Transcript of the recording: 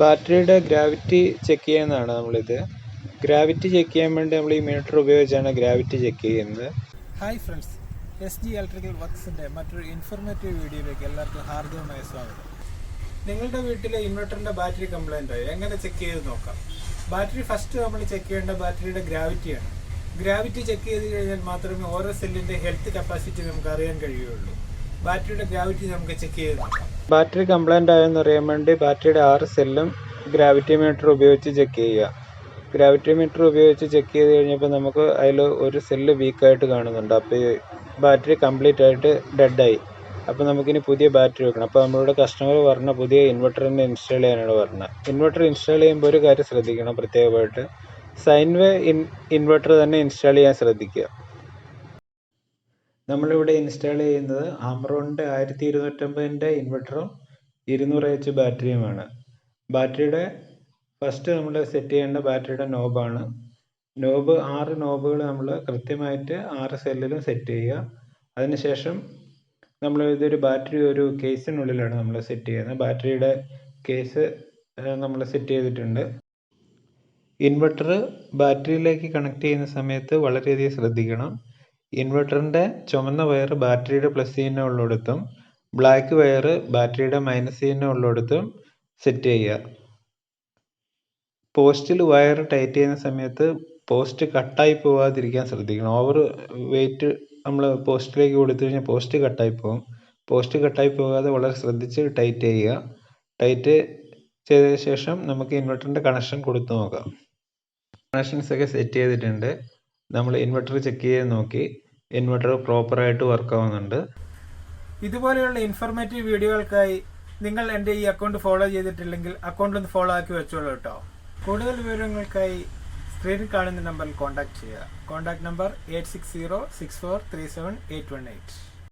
ബാറ്ററിയുടെ gravity check ചെയ്യുന്നതാണ് നമ്മളിത്. ഗ്രാവിറ്റി ചെക്ക് ചെയ്യാൻ വേണ്ടി നമ്മൾ ഈ മീറ്റർ ഉപയോഗിച്ചാണ് ഗ്രാവിറ്റി ചെക്ക് ചെയ്യുന്നത്. Hi friends S G electrical വർക്ക്സിന്റെ മറ്റൊരു ഇൻഫോർമേറ്റീവ് വീഡിയോയിലേക്ക് എല്ലാവർക്കും ഹാർദവമായ സ്വാഗതം. നിങ്ങളുടെ വീട്ടിലെ ഇൻവെർട്ടറിന്റെ ബാറ്ററി കംപ്ലൈന്റ് ആയി. എങ്ങനെ ചെക്ക് ചെയ്ത് നോക്കാം? ബാറ്ററി ഫസ്റ്റ് നമ്മൾ ചെക്ക് ചെയ്യേണ്ട ബാറ്ററിയുടെ ഗ്രാവിറ്റിയാണ് ഗ്രാവിറ്റി ചെക്ക് ചെയ്ത് കഴിഞ്ഞാൽ മാത്രമേ ഓരോ സെല്ലിന്റെ ഹെൽത്ത് കപ്പാസിറ്റി നമുക്ക് അറിയാൻ കഴിയുള്ളൂ ബാറ്ററിയുടെ ഗ്രാവിറ്റി നമുക്ക് ചെക്ക് ചെയ്ത് നോക്കാം. ബാറ്ററി കംപ്ലൈന്റ് ആയെന്ന് അറിയാൻ വേണ്ടി ബാറ്ററിയുടെ ആറ് സെല്ലും ഗ്രാവിറ്റി മീറ്റർ ഉപയോഗിച്ച് ചെക്ക് ചെയ്യുക. ഗ്രാവിറ്റി മീറ്റർ ഉപയോഗിച്ച് ചെക്ക് ചെയ്ത് കഴിഞ്ഞപ്പോൾ നമുക്ക് അതിൽ ഒരു സെല്ല് വീക്കായിട്ട് കാണുന്നുണ്ട്. അപ്പോൾ ഈ ബാറ്ററി കംപ്ലീറ്റ് ആയിട്ട് ഡെഡായി അപ്പോൾ നമുക്കിനി പുതിയ ബാറ്ററി വെക്കണം. അപ്പോൾ നമ്മളുടെ കസ്റ്റമർ പറഞ്ഞ പുതിയ ഇൻവെർട്ടർ തന്നെ ഇൻസ്റ്റാൾ ചെയ്യാനാണ് പറഞ്ഞത്. ഇൻവെർട്ടർ ഇൻസ്റ്റാൾ ചെയ്യുമ്പോൾ ഒരു കാര്യം ശ്രദ്ധിക്കണം പ്രത്യേകമായിട്ട്. സൈൻ വേ ഇൻ ഇൻവെർട്ടർ തന്നെ ഇൻസ്റ്റാൾ ചെയ്യാൻ ശ്രദ്ധിക്കുക. നമ്മളിവിടെ ഇൻസ്റ്റാൾ ചെയ്യുന്നത് ആമറോണിന്റെ ആയിരത്തി ഇരുന്നൂറ്റമ്പതിന്റെ ഇൻവെർട്ടറും ഇരുന്നൂറ് എച്ച് ബാറ്ററിയുമാണ്. ബാറ്ററിയുടെ ഫസ്റ്റ് നമ്മൾ സെറ്റ് ചെയ്യേണ്ട ബാറ്ററിയുടെ നോബാണ് നോബ് ആറ് നോബുകൾ നമ്മൾ കൃത്യമായിട്ട് ആറ് സെല്ലിലും സെറ്റ് ചെയ്യുക. അതിനുശേഷം നമ്മൾ ഇതൊരു ബാറ്ററി ഒരു കേസിനുള്ളിലാണ് നമ്മൾ സെറ്റ് ചെയ്യുന്നത്. ബാറ്ററിയുടെ കേസ് നമ്മൾ സെറ്റ് ചെയ്തിട്ടുണ്ട്. ഇൻവെർട്ടർ ബാറ്ററിയിലേക്ക് കണക്ട് ചെയ്യുന്ന സമയത്ത് വളരെയധികം ശ്രദ്ധിക്കണം. ഇൻവെർട്ടറിന്റെ ചുമന്ന വയർ ബാറ്ററിയുടെ പ്ലസ് ചിഹ്നം ഉള്ളിടത്തും ബ്ലാക്ക് വയർ ബാറ്ററിയുടെ മൈനസ് ചിഹ്നം ഉള്ളിടത്തും സെറ്റ് ചെയ്യുക. പോസ്റ്റിൽ വയർ ടൈറ്റ് ചെയ്യുന്ന സമയത്ത് പോസ്റ്റ് കട്ടായി പോവാതിരിക്കാൻ ശ്രദ്ധിക്കണം. ഓവർ വെയിറ്റ് നമ്മൾ പോസ്റ്റിലേക്ക് കൊടുത്തു കഴിഞ്ഞാൽ പോസ്റ്റ് കട്ടായി പോകും. പോസ്റ്റ് കട്ടായി പോകാതെ വളരെ ശ്രദ്ധിച്ച് ടൈറ്റ് ചെയ്യുക. ടൈറ്റ് ചെയ്ത ശേഷം നമുക്ക് ഇൻവെർട്ടറിന്റെ കണക്ഷൻ കൊടുത്തു നോക്കാം. കണക്ഷൻസ് ഒക്കെ സെറ്റ് ചെയ്തിട്ടുണ്ട്. നമ്മൾ ഇൻവെർട്ടർ ചെക്ക് ചെയ്ത് നോക്കി. ഇൻവെർട്ടർ പ്രോപ്പറായിട്ട് വർക്ക് ആവുന്നുണ്ട്. ഇതുപോലെയുള്ള ഇൻഫോർമേറ്റീവ് വീഡിയോകൾക്കായി നിങ്ങൾ എന്റെ ഈ അക്കൗണ്ട് ഫോളോ ചെയ്തിട്ടില്ലെങ്കിൽ അക്കൗണ്ട് ഒന്ന് ഫോളോ ആക്കി വെച്ചോളൂ കേട്ടോ. കൂടുതൽ വിവരങ്ങൾക്കായി സ്ക്രീനിൽ കാണുന്ന നമ്പറിൽ കോൺടാക്ട് ചെയ്യുക. Contact number eight six zero six four three seven eight one eight